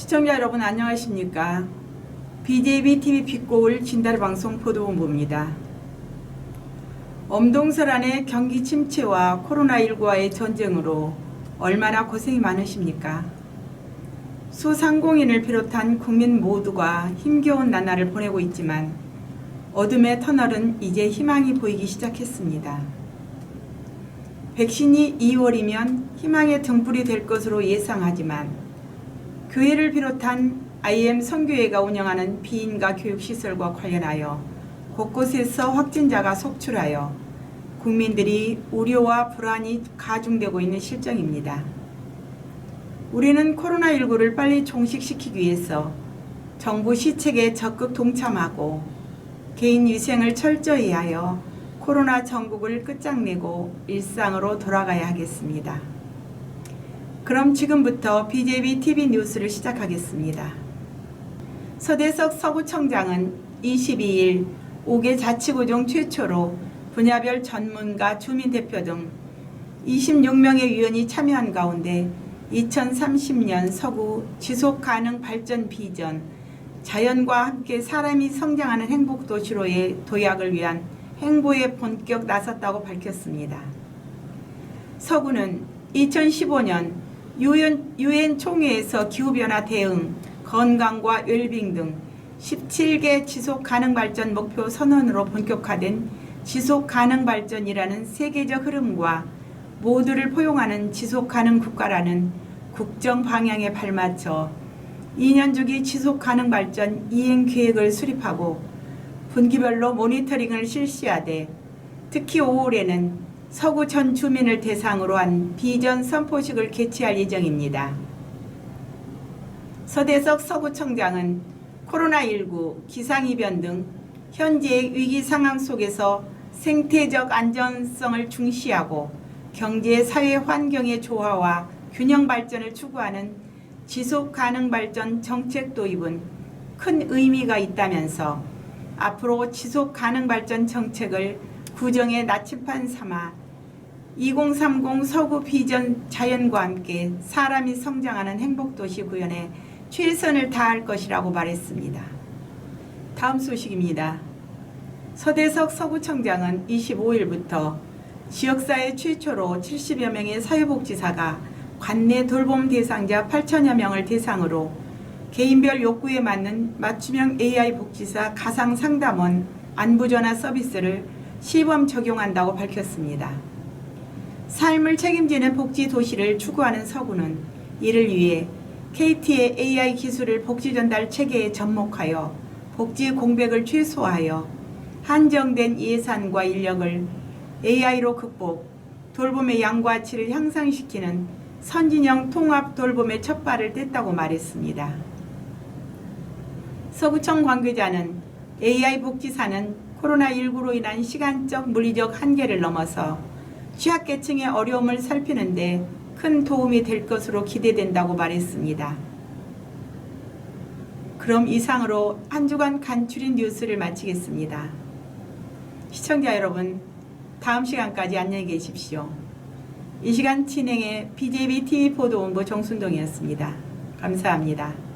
시청자 여러분 안녕하십니까? BJB TV 빛고울 진달 방송 포도본부입니다. 엄동설안의 경기 침체와 코로나19와의 전쟁으로 얼마나 고생이 많으십니까? 소상공인을 비롯한 국민 모두가 힘겨운 나날을 보내고 있지만 어둠의 터널은 이제 희망이 보이기 시작했습니다. 백신이 2월이면 희망의 등불이 될 것으로 예상하지만 교회를 비롯한 IM 선교회가 운영하는 비인가 교육시설과 관련하여 곳곳에서 확진자가 속출하여 국민들이 우려와 불안이 가중되고 있는 실정입니다. 우리는 코로나19를 빨리 종식시키기 위해서 정부 시책에 적극 동참하고 개인 위생을 철저히 하여 코로나 전국을 끝장내고 일상으로 돌아가야 하겠습니다. 그럼 지금부터 BJB TV 뉴스를 시작하겠습니다. 서대석 서구청장은 22일 5개 자치구중 최초로 분야별 전문가 주민대표 등 26명의 위원이 참여한 가운데 2030년 서구 지속가능 발전 비전 자연과 함께 사람이 성장하는 행복도시로의 도약을 위한 행보에 본격 나섰다고 밝혔습니다. 서구는 2015년 유엔, 유엔 총회에서 기후변화 대응, 건강과 웰빙 등 17개 지속 가능 발전 목표 선언으로 본격화된 지속 가능 발전이라는 세계적 흐름과 모두를 포용하는 지속 가능 국가라는 국정 방향에 발맞춰 2년 주기 지속 가능 발전 이행 계획을 수립하고 분기별로 모니터링을 실시하되 특히 5월에는 서구 전 주민을 대상으로 한 비전 선포식을 개최할 예정입니다. 서대석 서구청장은 코로나19, 기상이변 등 현재의 위기 상황 속에서 생태적 안전성을 중시하고 경제 사회 환경의 조화와 균형 발전을 추구하는 지속 가능 발전 정책 도입은 큰 의미가 있다면서 앞으로 지속 가능 발전 정책을 구정의 나침반 삼아 2030 서구 비전 자연과 함께 사람이 성장하는 행복도시 구현에 최선을 다할 것이라고 말했습니다. 다음 소식입니다. 서대석 서구청장은 25일부터 지역사회 최초로 70여 명의 사회복지사가 관내 돌봄 대상자 8천여 명을 대상으로 개인별 욕구에 맞는 맞춤형 AI 복지사 가상 상담원 안부전화 서비스를 시범 적용한다고 밝혔습니다. 삶을 책임지는 복지 도시를 추구하는 서구는 이를 위해 KT의 AI 기술을 복지 전달 체계에 접목하여 복지 공백을 최소화하여 한정된 예산과 인력을 AI로 극복, 돌봄의 양과 질을 향상시키는 선진형 통합 돌봄의 첫 발을 뗐다고 말했습니다. 서구청 관계자는 AI 복지사는 코로나19로 인한 시간적 물리적 한계를 넘어서 취약계층의 어려움을 살피는데 큰 도움이 될 것으로 기대된다고 말했습니다. 그럼 이상으로 한 주간 간추린 뉴스를 마치겠습니다. 시청자 여러분, 다음 시간까지 안녕히 계십시오. 이 시간 진행의 BJB TV 포도본부 정순동이었습니다. 감사합니다.